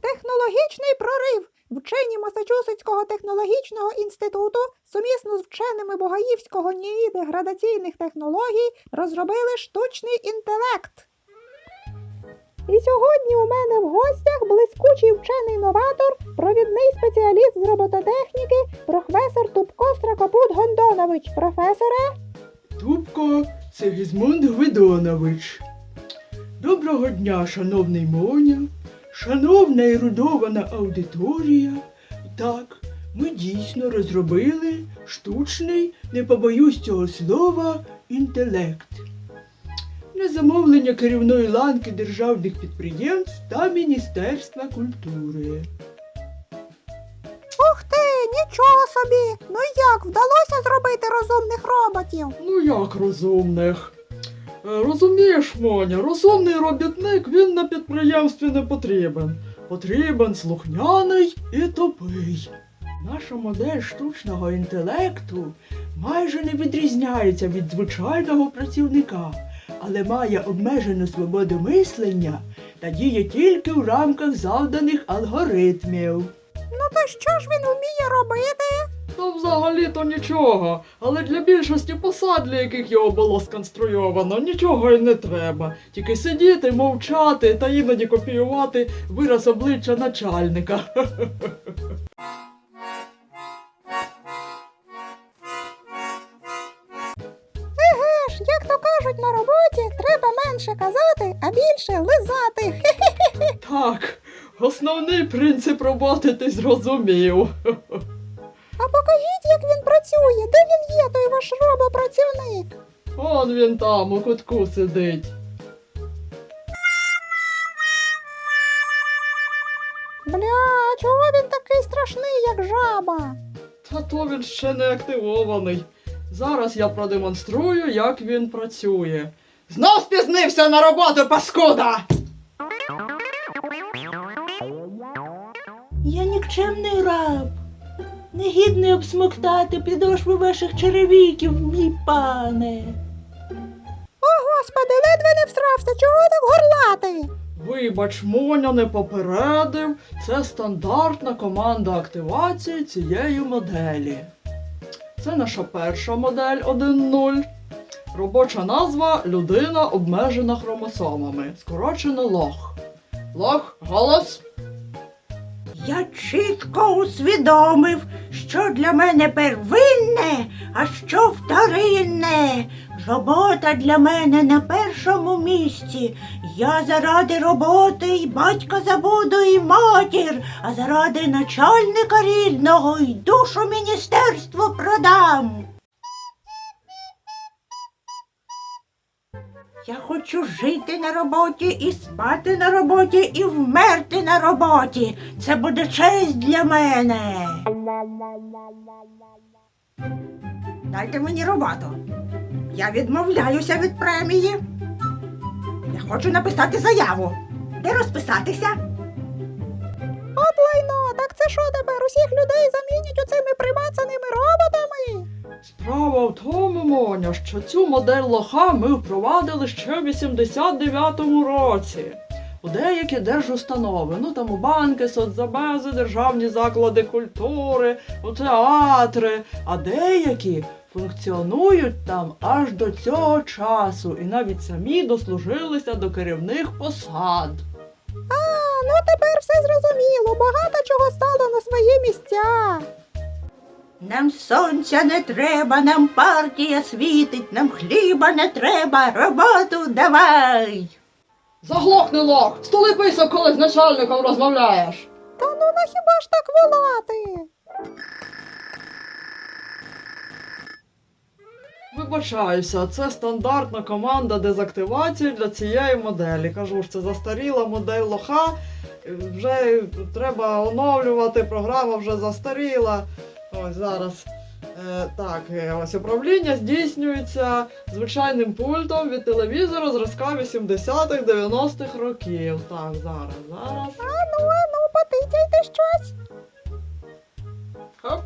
Технологічний прорив. Вчені Масачусетського технологічного інституту сумісно з вченими Богаївського НІІ деградаційних технологій розробили штучний інтелект. І сьогодні у мене в гостях блискучий вчений новатор, провідний спеціаліст з робототехніки, професор Тупко Стракопут Гондонович. Професоре, Тупко Сигізмунд Гвидонович. Доброго дня, шановний Моня, шановна ерудована аудиторія. Так, ми дійсно розробили штучний, не побоюсь цього слова, інтелект. На замовлення керівної ланки державних підприємств та Міністерства культури. Нічого собі! Ну як вдалося зробити розумних роботів? Ну як розумних? Е, Розумієш, Моня, розумний робітник він на підприємстві не потрібен. Потрібен слухняний і тупий. Наша модель штучного інтелекту майже не відрізняється від звичайного працівника, але має обмежену свободу мислення та діє тільки в рамках завданих алгоритмів. Ну то що ж він вміє робити? Та взагалі-то нічого, але для більшості посад, для яких його було сконструйовано, нічого й не треба. Тільки сидіти, мовчати та іноді копіювати вираз обличчя начальника. Еге ж, як то кажуть на роботі, треба менше казати, а більше лизати. Так, основний принцип роботи ти зрозумів. А покажіть, як він працює, де він є, той ваш робопрацівник. Он він там у кутку сидить. Бля, а чого він такий страшний, як жаба? Та то він ще не активований. Зараз я продемонструю, як він працює. Знов спізнився на роботу, паскуда! Нікчемний раб, негідний обсмоктати підошви ваших черевиків, мій пане. О, господи, ледве не всрався, чого так горлати? Вибач, Моня не попередив. Це стандартна команда активації цієї моделі. Це наша перша модель 1.0. Робоча назва людина обмежена хромосомами. Скорочено лох. Лох, голос. Я чітко усвідомив, що для мене первинне, а що вторинне. Робота для мене на першому місці. Я заради роботи і батька забуду, і матір, а заради начальника рідного й душу міністерству продам. Хочу жити на роботі і спати на роботі і вмерти на роботі. Це буде честь для мене. Дайте мені роботу. Я відмовляюся від премії. Я хочу написати заяву. Де розписатися? От лайно, так це що тепер усіх людей замінять оцими примацаними роботами? Справа в тому, Моня, що цю модель лоха ми впровадили ще в 89-му році. У деякі держустанови, ну там у банки, соцзабези, державні заклади культури, у театри, а деякі функціонують там аж до цього часу і навіть самі дослужилися до керівних посад. А, ну тепер все зрозуміло, багато чого стало на свої місця. Нам сонця не треба, нам партія світить, нам хліба не треба, роботу давай. Заглохни лох! Столи писок, коли з начальником розмовляєш. Та ну на хіба ж так волати? Вибачаюся, це стандартна команда дезактивації для цієї моделі. Кажу ж, це застаріла модель лоха. Вже треба оновлювати, програма вже застаріла. Ось зараз. Е, так, е, ось управління здійснюється звичайним пультом від телевізора зразка 80-х, 90-х років. Так, зараз, зараз. Ану, ану, потицяйте щось. Хоп.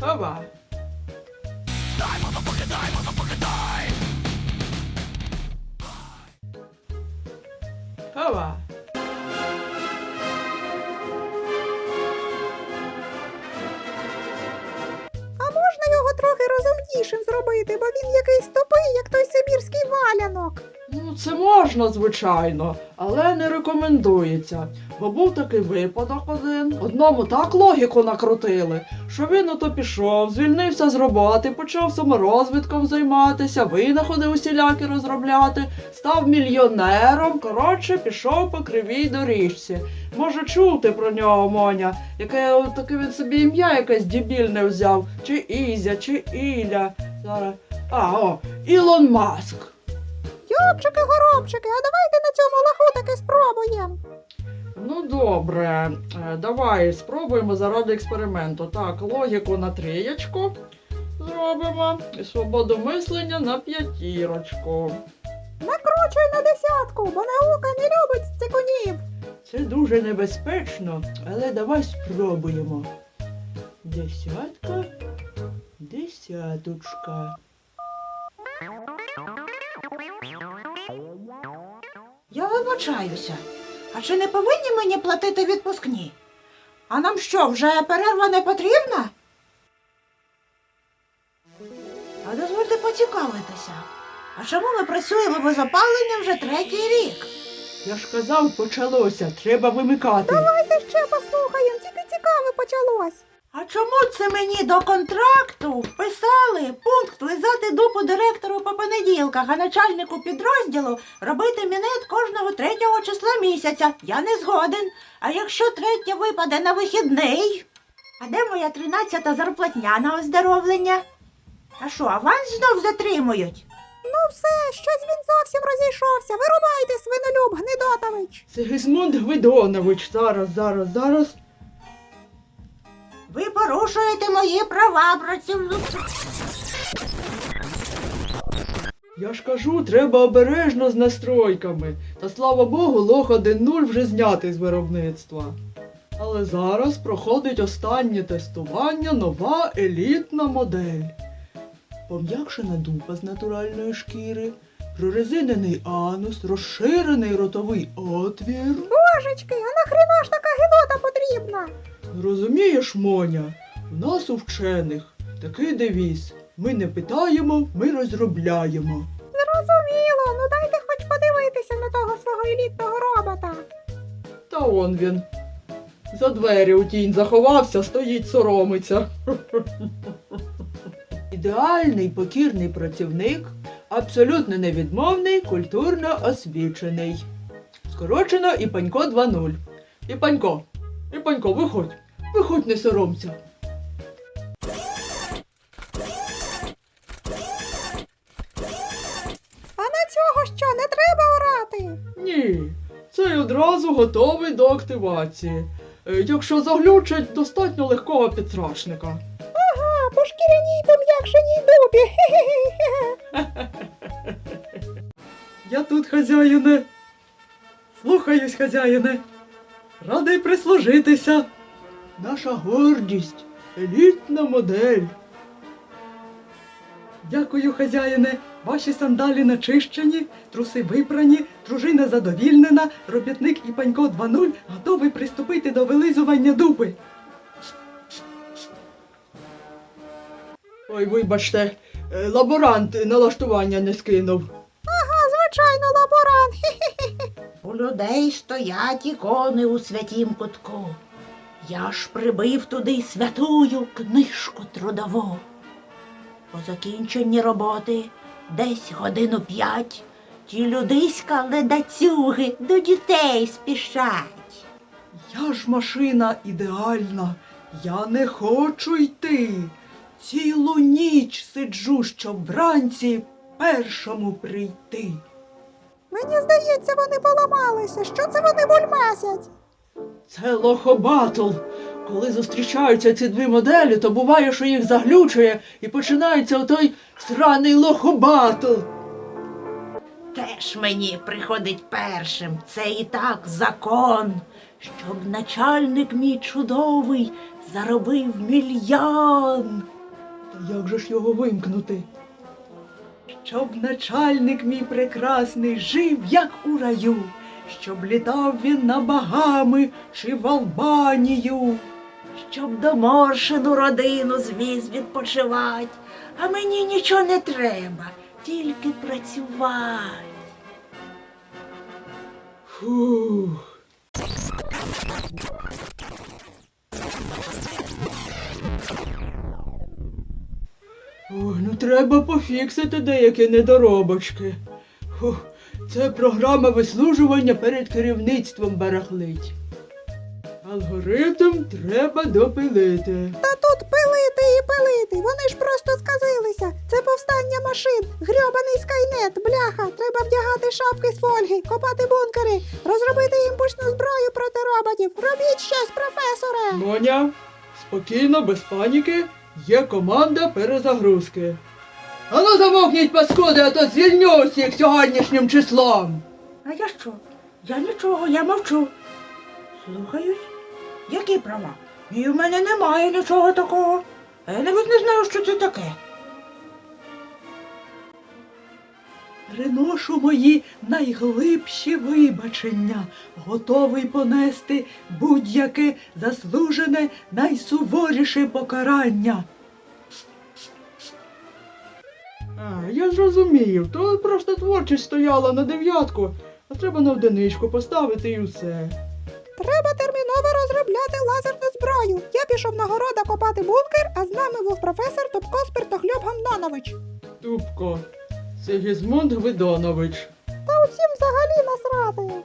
Хава. Хава. А можна його трохи розумнішим зробити, бо він якийсь тупий, як той сибірський валянок. Ну, це можна, звичайно, але не рекомендується. Бо був такий випадок один. Одному так логіку накрутили, що він ото пішов, звільнився з роботи, почав саморозвитком займатися, винаходи усілякі розробляти, став мільйонером. Коротше, пішов по кривій доріжці. Може чути про нього, Моня, яке таке він собі ім'я якесь дебільне взяв, чи Ізя, чи Іля. Зараз. А, о, Ілон Маск. Йопчики, горобчики, а давайте на цьому лаху таки спробуємо. Ну добре, Е, давай спробуємо заради експерименту. Так, логіку на трієчку зробимо. І свободу мислення на п'ятірочку. Накручуй на десятку, бо наука не любить цикунів. Це дуже небезпечно, але давай спробуємо. Десятка, десяточка. Вибачаюся. А чи не повинні мені платити відпускні? А нам що, вже перерва не потрібна? А дозвольте поцікавитися. А чому ми працюємо без опалення вже третій рік? Я ж казав, почалося, треба вимикати. Давайте ще послухаємо, тільки цікаве почалось. А чому це мені до контракту вписали пункт лизати дупу директору по понеділках, а начальнику підрозділу робити мінет кожного третього числа місяця? Я не згоден. А якщо третє випаде на вихідний? А де моя тринадцята зарплатня на оздоровлення? А що, аванс знов затримують? Ну все, щось він зовсім розійшовся. Вирубайте, свинолюб Гнидотович. Сигізмунд Гвидонович, зараз, зараз, зараз. Ви порушуєте мої права працівника. Я ж кажу, треба обережно з настройками. Та слава Богу, лох 1.0 вже знятий з виробництва. Але зараз проходить останнє тестування нова елітна модель. Пом'якшена дупа з натуральної шкіри, прорезинений анус, розширений ротовий отвір. Божечки, а нахрена ж така гидота потрібна? Розумієш, Моня, в нас у вчених такий девіз. Ми не питаємо, ми розробляємо. Зрозуміло, ну дайте хоч подивитися на того свого елітного робота. Та он він. За двері у тінь заховався, стоїть, соромиться. Ідеальний покірний працівник, абсолютно невідмовний, культурно освічений. Скорочено Іпанько 2.0. Іпанько, Іпанько, виходь, виходь, не соромся. А на цього що, не треба орати? Ні, цей одразу готовий до активації. Е, Якщо заглючить, достатньо легкого підсрачника. А, по шкіряній пом'якшеній дупі. Хе-хе-хе. Я тут, хазяїне. Слухаюсь, хазяїне. Радий прислужитися. Наша гордість, елітна модель. Дякую, хазяїне. Ваші сандалі начищені, труси випрані, дружина задовільнена, робітник і панько 2.0 готовий приступити до вилизування дупи. Ой, вибачте, е, лаборант налаштування не скинув. Ага, звичайно, лаборант. У людей стоять ікони у святім кутку. Я ж прибив туди святую книжку трудову. По закінченні роботи десь годину п'ять ті людиська ледацюги до дітей спішать. Я ж машина ідеальна, я не хочу йти. Цілу ніч сиджу, щоб вранці першому прийти. Мені здається, вони поламалися. Що це вони бульмесять? Це лохобатл. Коли зустрічаються ці дві моделі, то буває, що їх заглючує і починається отой сраний лохобатл. Теж мені приходить першим. Це і так закон. щоб начальник мій чудовий заробив мільйон. Та як же ж його вимкнути? Щоб начальник мій прекрасний жив, як у раю, щоб літав він на Багами чи в Албанію. щоб доморшену родину звіз відпочивать, а мені нічого не треба, тільки працювати. Фух. Ой, ну треба пофіксити деякі недоробочки. Фух, це програма вислужування перед керівництвом барахлить. Алгоритм треба допилити. Та тут пилити і пилити. Вони ж просто сказилися. Це повстання машин, грьобаний скайнет, бляха. Треба вдягати шапки з фольги, копати бункери, розробити імпульсну зброю проти роботів. Робіть щось, професоре. Моня, спокійно, без паніки, є команда перезагрузки. Ану замовкніть паскуди, а то звільню всіх сьогоднішнім числом. А я що? Я нічого, я мовчу. Слухаюсь? Які права? І в мене немає нічого такого. А я навіть не знаю, що це таке. Приношу мої найглибші вибачення, готовий понести будь-яке заслужене найсуворіше покарання. А, я зрозумів, то просто творчість стояла на дев'ятку, а треба на одиничку поставити і все. Треба терміново розробляти лазерну зброю. Я пішов на города копати бункер, а з нами був професор Топко Спиртохльоб Гамданович. Тупко. Сигізмунд Гвидонович. Та усім взагалі насрати.